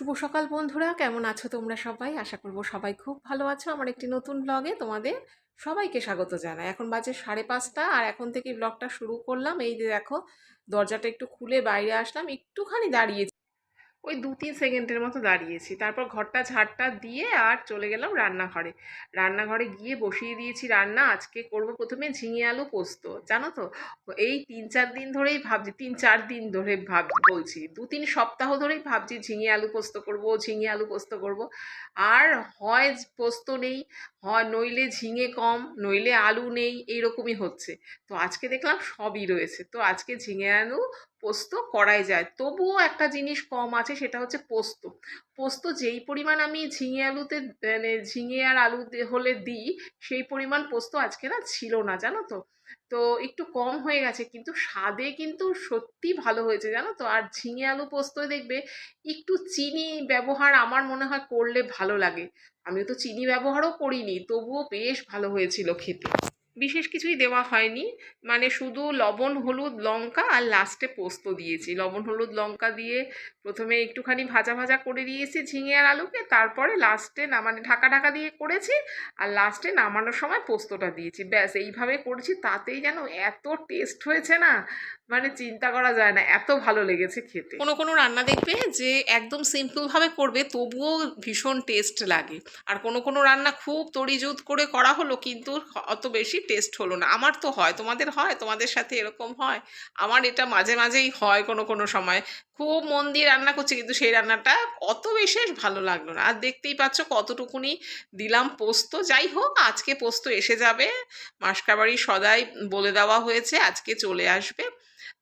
শুভ সকাল বন্ধুরা, কেমন আছো তোমরা সবাই? আশা করব সবাই খুব ভালো আছো। আমার একটি নতুন ব্লগে তোমাদের সবাইকে স্বাগত জানাই। এখন বাজে সাড়ে পাঁচটা আর এখন থেকে ব্লগটা শুরু করলাম। এই যে দেখো, দরজাটা একটু খুলে বাইরে আসলাম। একটুখানি দাঁড়িয়েছি ওই দু তিন সেকেন্ডের মতো দাঁড়িয়েছি। তারপর ঘরটা ঝাড়টা দিয়ে আর চলে গেলাম রান্নাঘরে। রান্নাঘরে গিয়ে বসিয়ে দিয়েছি রান্না। আজকে করব প্রথমে ঝিঙে আলু পোস্ত। জানো তো? এই তিন চার দিন ধরেই ভাবছি, তিন চার দিন ধরে ভাব, বলছি দু তিন সপ্তাহ ধরেই ভাবছি ঝিঙে আলু পোস্ত করব, ঝিঙে আলু পোস্ত করব। আর হয় পোস্ত নেই, হয় নইলে ঝিঙে কম, নইলে আলু নেই, এইরকমই হচ্ছে। তো আজকে দেখলাম সবই রয়েছে। তো আজকে ঝিঙে আলু পোস্ত করাই যায়। তবুও একটা জিনিস কম আছে, সেটা হচ্ছে পোস্ত। পোস্ত যেই পরিমাণ আমি ঝিঙে আলুতে মানে ঝিঙে আর আলু হলে দিই, সেই পরিমাণ পোস্ত আজকে না ছিল না, জানো তো? তো একটু কম হয়ে গেছে, কিন্তু স্বাদে কিন্তু সত্যি ভালো হয়েছে, জানো তো? আর ঝিঙে আলু পোস্ত দেখবে, একটু চিনি ব্যবহার আমার মনে হয় করলে ভালো লাগে। আমিও তো চিনি ব্যবহারও করিনি, তবুও বেশ ভালো হয়েছিল খেতে। বিশেষ কিছুই দেওয়া হয়নি। মানে শুধু লবণ, হলুদ, লঙ্কা আর লাস্টে পোস্ত দিয়েছি। লবণ, হলুদ, লঙ্কা দিয়ে প্রথমে একটুখানি ভাজা ভাজা করে দিয়েছি ঝিঙে আর আলুকে। তারপরে লাস্টে না মানে ঢাকা ঢাকা দিয়ে করেছি আর লাস্টে নামানোর সময় পোস্তটা দিয়েছি। ব্যাস, এইভাবে করেছি, তাতেই যেন এত টেস্ট হয়েছে না। মানে চিন্তা করা যায় না, এত ভালো লেগেছে খেতে। কোনো কোনো রান্না দেখবে যে একদম সিম্পলভাবে করবে, তবুও ভীষণ টেস্ট লাগে। আর কোনো কোনো রান্না খুব তড়িজুত করে করা হলো, কিন্তু অত বেশি টেস্ট হলো না। আমার তো হয়, তোমাদের হয়, তোমাদের সাথে এরকম হয়। আমার এটা মাঝে মাঝেই হয় কোনো কোনো সময়। খুব মন দিয়ে রান্না করছি, কিন্তু সেই রান্নাটা অত বিশেষ ভালো লাগল না। আর দেখতেই পাচ্ছ কতটুকুনি দিলাম পোস্ত। যাই হোক, আজকে পোস্ত এসে যাবে। মাসকাবাড়ি সদাই বলে দেওয়া হয়েছে, আজকে চলে আসবে।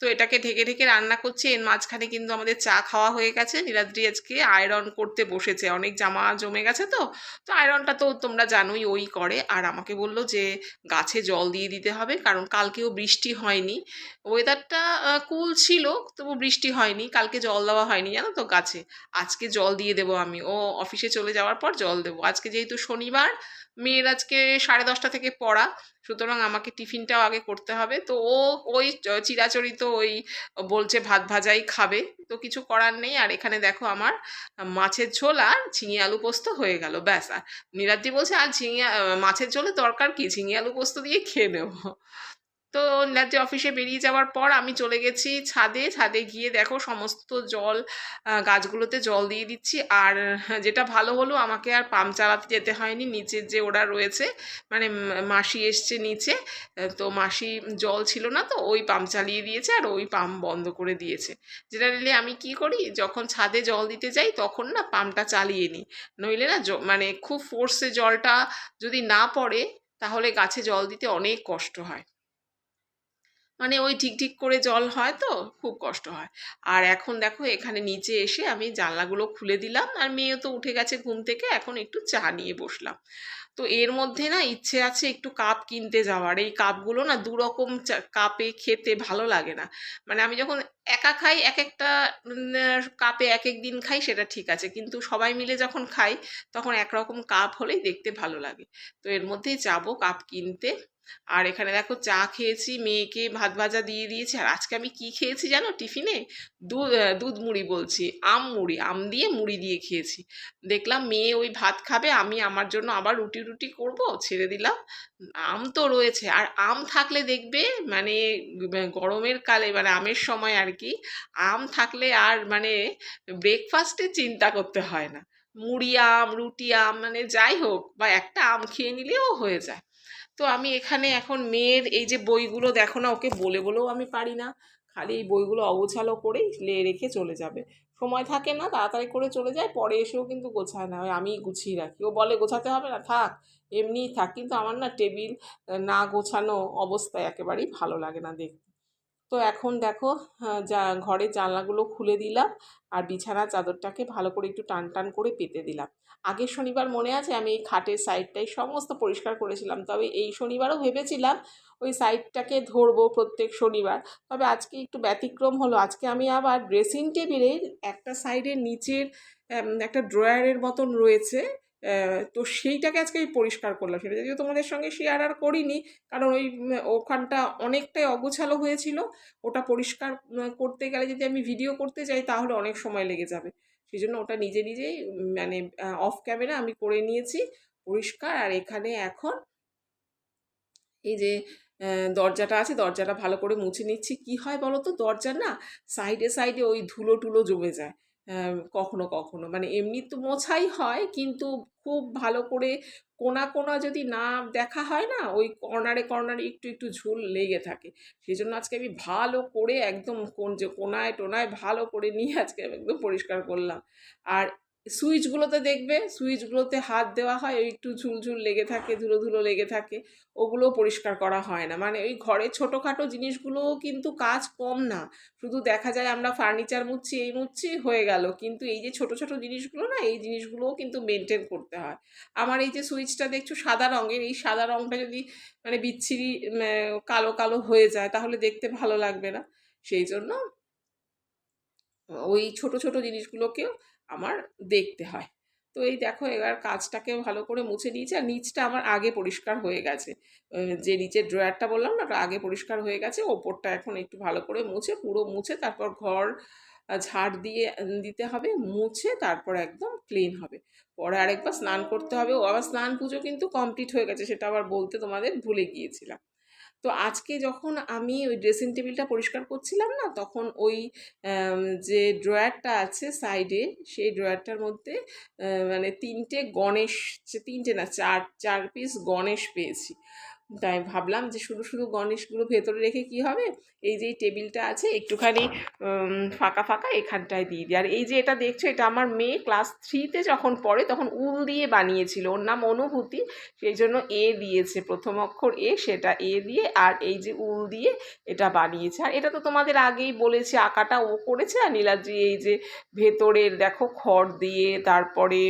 তো এটাকে ঢেকে ঢেকে রান্না করছি। এর মাঝখানে কিন্তু আমাদের চা খাওয়া হয়ে গেছে। নীলাদ্রি আজকে আয়রন করতে বসেছে। অনেক জামা জমে গেছে তো। তো আয়রনটা তো তোমরা জানোই ওই করে। আর আমাকে বলল যে গাছে জল দিয়ে দিতে হবে। কারণ কালকেও বৃষ্টি হয়নি। ওয়েদারটা কুল ছিল, তবু বৃষ্টি হয়নি। কালকে জল দেওয়া হয়নি, জানো তো, গাছে। আজকে জল দিয়ে দেবো আমি। ও অফিসে চলে যাওয়ার পর জল দেবো। আজকে যেহেতু শনিবার মেয়ের আজকে সাড়ে দশটা থেকে পড়া, সুতরাং আমাকে টিফিনটাও আগে করতে হবে। তো ও, ওই চিরাচরিত ওই বলছে ভাত ভাজাই খাবে, তো কিছু করার নেই। আর এখানে দেখো আমার মাছের ঝোল আর ঝিঙে আলু পোস্ত হয়ে গেল, ব্যাস। আর নীলাদ্রি বলছে, আর ঝিঙে, মাছের ঝোলে দরকার কি? ঝিঙে আলু পোস্ত দিয়ে খেয়ে নেব। তো নীলাদ্রি অফিসে বেরিয়ে যাওয়ার পর আমি চলে গেছি ছাদে। ছাদে গিয়ে দেখো সমস্ত জল গাছগুলোতে জল দিয়ে দিচ্ছি। আর যেটা ভালো হলো, আমাকে আর পাম্প চালাতে যেতে হয়নি। নিচের যে ওরা রয়েছে মানে মাসি এসছে নিচে, তো মাসি জল ছিল না তো, ওই পাম্প চালিয়ে দিয়েছে আর ওই পাম্প বন্ধ করে দিয়েছে। জেনারেলি আমি কি করি, যখন ছাদে জল দিতে যাই, তখন না পাম্পটা চালিয়ে নিই। নইলে না মানে খুব ফোর্সে জলটা যদি না পড়ে, তাহলে গাছে জল দিতে অনেক কষ্ট হয়। মানে ওই ঠিক ঠিক করে জল হয় তো, খুব কষ্ট হয়। আর এখন দেখো এখানে নিচে এসে আমি জানলাগুলো খুলে দিলাম, আর মেয়ে তো উঠে গেছে ঘুম থেকে, এখন একটু চা নিয়ে বসলাম। তো এর মধ্যে না ইচ্ছে আছে একটু কাপ কিনতে যাওয়ার। এই কাপগুলো না দু রকম কাপে খেতে ভালো লাগে না। মানে আমি যখন একা খাই এক একটা কাপে এক এক দিন খাই, সেটা ঠিক আছে। কিন্তু সবাই মিলে যখন খাই, তখন একরকম কাপ হলেই দেখতে ভালো লাগে। তো এর মধ্যেই যাব কাপ কিনতে। আর এখানে দেখো চা খেয়েছি, মেয়েকে ভাত ভাজা দিয়ে দিয়েছি, আর আজকে আমি কি খেয়েছি জানো টিফিনে? দুধ দুধ মুড়ি বলছি, আম মুড়ি, আম দিয়ে মুড়ি দিয়ে খেয়েছি। দেখলাম মেয়ে ওই ভাত খাবে, আমি আমার জন্য আবার রুটি রুটি করব, ছেড়ে দিলাম। আম তো রয়েছে, আর আম থাকলে দেখবে মানে গরমের কালে মানে আমের সময় আর কি, আম থাকলে আর মানে ব্রেকফাস্টে চিন্তা করতে হয় না। মুড়ি আম, রুটি আম মানে যাই হোক, বা একটা আম খেয়ে নিলেও হয়ে যায়। তো আমি এখানে এখন মেয়ের এই যে বইগুলো দেখো না, ওকে বলে বলেও আমি পারি না। খালি এই বইগুলো অগোছালো করেই লে, রেখে চলে যাবে। সময় থাকে না, তাড়াতাড়ি করে চলে যায়, পরে এসেও কিন্তু গোছায় না। আমি গুছিয়ে রাখি। ও বলে গোছাতে হবে না, থাক, এমনিই থাক। কিন্তু আমার না টেবিল না গোছানো অবস্থায় একেবারেই ভালো লাগে না দেখতে। তো এখন দেখো যা ঘরের জানলাগুলো খুলে দিলাম আর বিছানার চাদরটাকে ভালো করে একটু টান টান করে পেতে দিলাম। আগের শনিবার মনে আছে? আমি এই খাটের সাইডটাই সমস্ত পরিষ্কার করেছিলাম। তবে এই শনিবারও ভেবেছিলাম ওই সাইডটাকে ধরবো প্রত্যেক শনিবার। তবে আজকে একটু ব্যতিক্রম হলো। আজকে আমি আবার ড্রেসিং টেবিলের একটা সাইডের নিচের একটা ড্রয়ারের মতন রয়েছে। তো সেইটাকে আজকে আমি পরিষ্কার করলাম। সেটা যদিও তোমাদের সঙ্গে শেয়ার আর করিনি, কারণ ওই ওখানটা অনেকটাই অগোছালো হয়েছিল। ওটা পরিষ্কার করতে গেলে যদি আমি ভিডিও করতে যাই, তাহলে অনেক সময় লেগে যাবে। সেই জন্য ওটা নিজে নিজেই মানে অফ ক্যামেরা আমি করে নিয়েছি, পরিষ্কার। আর এখানে এখন এই যে দরজাটা আছে, দরজাটা ভালো করে মুছে নিচ্ছি। কি হয় বলো তো দরজার না সাইডে সাইডে ওই ধুলো টুলো জমে যায়। কখনো কখনো। মানে এমনি তো মোছাই হয়, কিন্তু খুব ভালো করে কোনা কোনা যদি না দেখা হয় না, ওই কর্নারে কর্নারে একটু একটু ঝুল লেগে থাকে। সেই জন্য আজকে আমি ভালো করে একদম কোন যে কোনায়, টোনায় ভালো করে নিয়ে আজকে একদম পরিষ্কার করলাম। আর সুইচগুলোতে দেখবে, সুইচগুলোতে হাত দেওয়া হয়, ওই একটু ঝুলঝুল লেগে থাকে, ধুলো ধুলো লেগে থাকে ওগুলো পরিষ্কার করা হয় না। মানে ওই ঘরে ছোটোখাটো জিনিসগুলোও কিন্তু কাজ কম না। শুধু দেখা যায় আমরা ফার্নিচার মুচ্ছি, এই মুছছি হয়ে গেল। কিন্তু এই যে ছোট ছোট জিনিসগুলো না, এই জিনিসগুলোও কিন্তু মেনটেন করতে হয়। আমার এই যে সুইচটা দেখছ, সাদা রঙের, এই সাদা রঙটা যদি মানে বিচ্ছিরি কালো কালো হয়ে যায়, তাহলে দেখতে ভালো লাগবে না। সেই জন্য ওই ছোট ছোট জিনিসগুলোকেও আমার দেখতে হয়। তো এই দেখো এবার কাজটাকে ভালো করে মুছে নিয়েছি আর নিচটা আমার আগে পরিষ্কার হয়ে গেছে। যে নিচের ড্রয়ারটা বললাম না আগে পরিষ্কার হয়ে গেছে, ওপরটা এখন একটু ভালো করে মুছে, পুরো মুছে, তারপর ঘর ঝাড় দিয়ে দিতে হবে, মুছে তারপর একদম ক্লিন হবে। পরে আরেকবার স্নান করতে হবে। ও আবার স্নান পুজো কিন্তু কমপ্লিট হয়ে গেছে, সেটা আবার বলতে তোমাদের ভুলে গিয়েছিলাম। তো আজকে যখন আমি ওই ড্রেসিং টেবিলটা পরিষ্কার করছিলাম না, তখন ওই যে ড্রয়ারটা আছে সাইডে সেই ড্রয়ারটার মধ্যে মানে তিনটে গণেশ, তিনটে না, চার চার পিস গণেশ পেয়েছি। তাই ভাবলাম যে শুধু শুধু গণেশগুলো ভেতরে রেখে কি হবে? এই যে টেবিলটা আছে, একটুখানি ফাঁকা ফাঁকা এখানটায় দিয়ে দিই। আর এই যে এটা দেখছ, এটা আমার মেয়ে ক্লাস থ্রিতে যখন পড়ে তখন উল দিয়ে বানিয়েছিল। ওর নাম অনুভূতি, সেই জন্য এ দিয়েছে। প্রথম অক্ষর এ, সেটা এ দিয়ে, আর এই যে উল দিয়ে এটা বানিয়েছে। আর এটা তো তোমাদের আগেই বলেছি, আঁকাটা ও করেছে। আর নীলাদ্রি এই যে ভেতরের দেখো খড় দিয়ে, তারপরে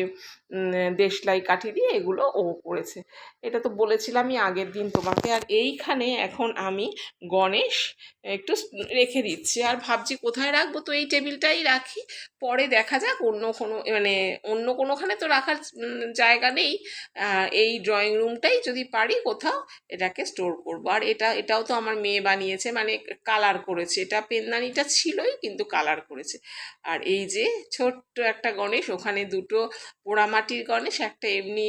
দেশলাই কাঠি দিয়ে এগুলো ও করেছে। এটা তো বলেছিলামই আগের দিন তোমাকে। আর এইখানে এখন আমি গণেশ একটু রেখে দিচ্ছি। আর ভাবছি কোথায় রাখব? তো এই টেবিলটাই রাখি। পরে দেখা যাক অন্য কোনো মানে অন্য কোনোখানে তো রাখার জায়গা নেই। এই ড্রয়িং রুমটাই যদি পারি কোথাও এটাকে স্টোর করব। আর এটা, এটাও তো আমার মেয়ে বানিয়েছে মানে কালার করেছে। এটা পেনদানিটা ছিলই, কিন্তু কালার করেছে। আর এই যে ছোট্ট একটা গণেশ, ওখানে দুটো পোড়ামাটির গণেশ, একটা এমনি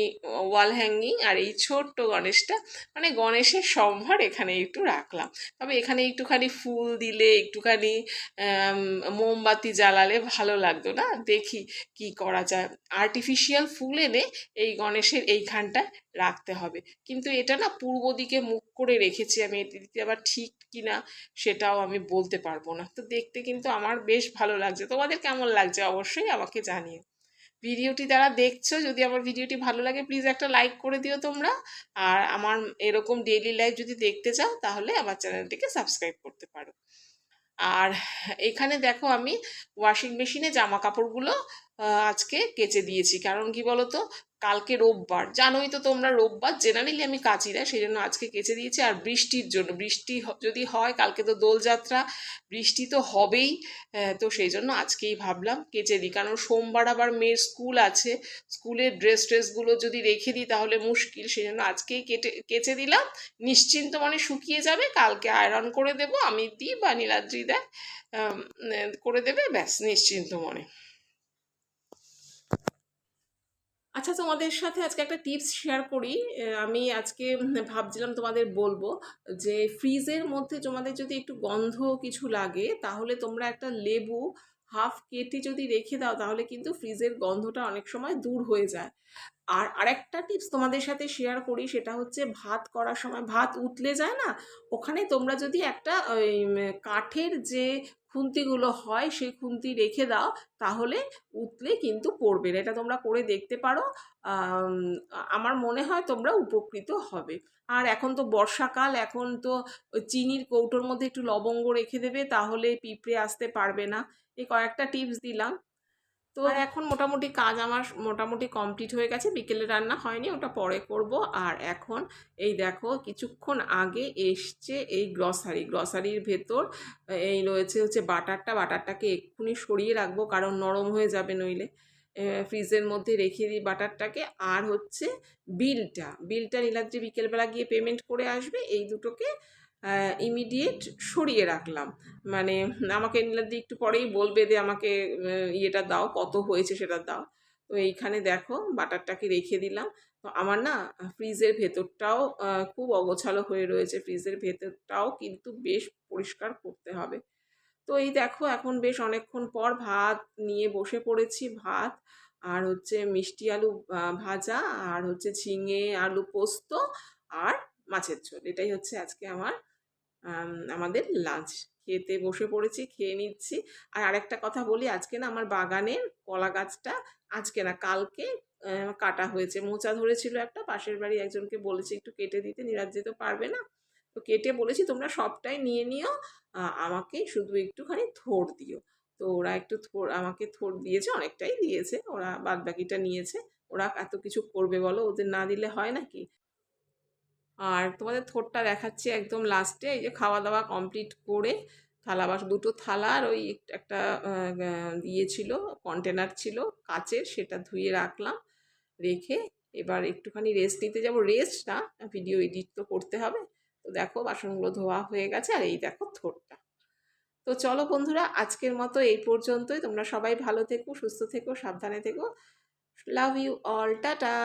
ওয়াল হ্যাঙ্গিং আর এই ছোট্ট গণেশটা মানে গণেশের সম্ভার এখানে একটু রাখলাম। তবে এখানে একটুখানি ফুল দিলে, একটুখানি মোমবাতি জ্বালালে ভালো লাগতো না? দেখি কি করা যায়। আর্টিফিশিয়াল ফুল এনে এই গণেশের এইখানটায় রাখতে হবে। কিন্তু এটা না পূর্ব দিকে মুখ করে রেখেছি আমি এদিকে আবার ঠিক কিনা সেটাও আমি বলতে পারব না। তো দেখতে কিন্তু আমার বেশ ভালো লাগছে। তোমাদের কেমন লাগছে? অবশ্যই আমাকে জানিও। ভিডিওটি যারা দেখছ, যদি আমার ভিডিওটি ভালো লাগে প্লিজ একটা লাইক করে দিও তোমরা। আর আমার এরকম ডেইলি লাইফ যদি দেখতে চাও, তাহলে আমার চ্যানেলটিকে সাবস্ক্রাইব করতে পারো। আর এখানে দেখো আমি ওয়াশিং মেশিনে জামা কাপড়গুলো আজকে কেচে দিয়েছি। কারণ কি বলো তো কালকে রোববার। জানোই তো তোমরা রোববার। জেনারেলি আমি কাচি না সেই জন্য আজকে কেচে দিয়েছি। আর বৃষ্টির জন্য, বৃষ্টি যদি হয়, কালকে তো দোলযাত্রা, বৃষ্টি তো হবেই। তো সেই জন্য আজকেই ভাবলাম কেচে দিই। কারণ সোমবার আবার মেয়ের স্কুল আছে। স্কুলের ড্রেস ট্রেসগুলো যদি রেখে দিই, তাহলে মুশকিল। সেই জন্য আজকেই কেটে, কেচে দিলাম। নিশ্চিন্ত মানে শুকিয়ে যাবে। কালকে আয়রন করে দেবো। আমি দিই বা নীলাদ্রি দেয় করে দেবে। ব্যাস, নিশ্চিন্ত মনে। আচ্ছা তোমাদের সাথে আজকে একটা টিপস শেয়ার করি। আমি আজকে ভাবছিলাম তোমাদের বলব যে ফ্রিজের মধ্যে তোমাদের যদি একটু গন্ধ কিছু লাগে, তাহলে তোমরা একটা লেবু হাফ কেটে যদি রেখে দাও, তাহলে কিন্তু ফ্রিজের গন্ধটা অনেক সময় দূর হয়ে যায়। আর আরেকটা টিপস তোমাদের সাথে শেয়ার করি, সেটা হচ্ছে ভাত করার সময়, ভাত উতলে যায় না? ওখানে তোমরা যদি একটা কাঠের যে খুন্তিগুলো হয়, সেই খুন্তি রেখে দাও, তাহলে উতলে কিন্তু পড়বে না। এটা তোমরা করে দেখতে পারো। আমার মনে হয় তোমরা উপকৃত হবে। আর এখন তো বর্ষাকাল, এখন তো চিনির কৌটোর মধ্যে একটু লবঙ্গ রেখে দেবে, তাহলে পিঁপড়ে আসতে পারবে না। এই কয়েকটা টিপস দিলাম। তো আর এখন মোটামুটি কাজ আমার মোটামুটি কমপ্লিট হয়ে গেছে, বিকেলে রান্না হয়নি, ওটা পরে করব। আর এখন এই দেখো কিছুক্ষণ আগে এসছে এই গ্রসারি, গ্রসারির ভেতর, এই রয়েছে হচ্ছে বাটারটা, বাটারটাকে এক্ষুনি সরিয়ে রাখব কারণ নরম হয়ে যাবে নইলে। ফ্রিজের মধ্যে রেখে দিই বাটারটাকে। আর হচ্ছে বিলটা বিলটা নীলাদ্রি বিকেলবেলা গিয়ে পেমেন্ট করে আসবে, এই দুটোকে ইমিডিয়েট সরিয়ে রাখলাম। মানে আমাকে নীলাদি একটু পরেই বলবে যে আমাকে ইয়েটা দাও, কত হয়েছে সেটা দাও। তো এইখানে দেখো বাটারটাকে রেখে দিলাম। তো আমার না ফ্রিজের ভেতরটাও খুব অগোছালো হয়ে রয়েছে। ফ্রিজের ভেতরটাও কিন্তু বেশ পরিষ্কার করতে হবে। তো এই দেখো এখন বেশ অনেকক্ষণ পর ভাত নিয়ে বসে পড়েছি, ভাত আর হচ্ছে মিষ্টি আলু ভাজা আর হচ্ছে ঝিঙে আলু পোস্ত আর মাছের ঝোল। এটাই হচ্ছে আজকে আমার আমাদের লাঞ্চ খেতে বসে পড়েছি, খেয়ে নিচ্ছি। আর আরেকটা কথা বলি, আজকে না আমার বাগানের কলা গাছটা আজকে না, কালকে কাটা হয়েছে। মোচা ধরেছিল একটা, পাশের বাড়ি একজনকে বলেছি একটু কেটে দিতে নিরাজ্জিত পারবে না, তো কেটে বলেছি তোমরা সবটাই নিয়ে নিও আমাকে শুধু একটুখানি থোড় দিও। তো ওরা একটু থোড় আমাকে থোড় দিয়েছে, অনেকটাই দিয়েছে, ওরা বাদ বাকিটা নিয়েছে, ওরা এত কিছু করবে বলো, ওদের না দিলে হয় নাকি? আর তোমাদের থোরটা দেখাচ্ছি একদম লাস্টে এই যে খাওয়া দাওয়া কমপ্লিট করে থালা বাস, দুটো থালা আর ওই একটা ইয়ে ছিল কন্টেনার ছিল কাচের সেটা ধুয়ে রাখলাম, রেখে এবার একটুখানি রেস্ট নিতে যাব। রেস্ট না ভিডিও এডিট তো করতে হবে। তো দেখো বাসনগুলো ধোয়া হয়ে গেছে আর এই দেখো থোরটা তো চলো বন্ধুরা, আজকের মতো এই পর্যন্তই। তোমরা সবাই ভালো থেকো, সুস্থ থেকো, সাবধানে থেকো। Love you all tata!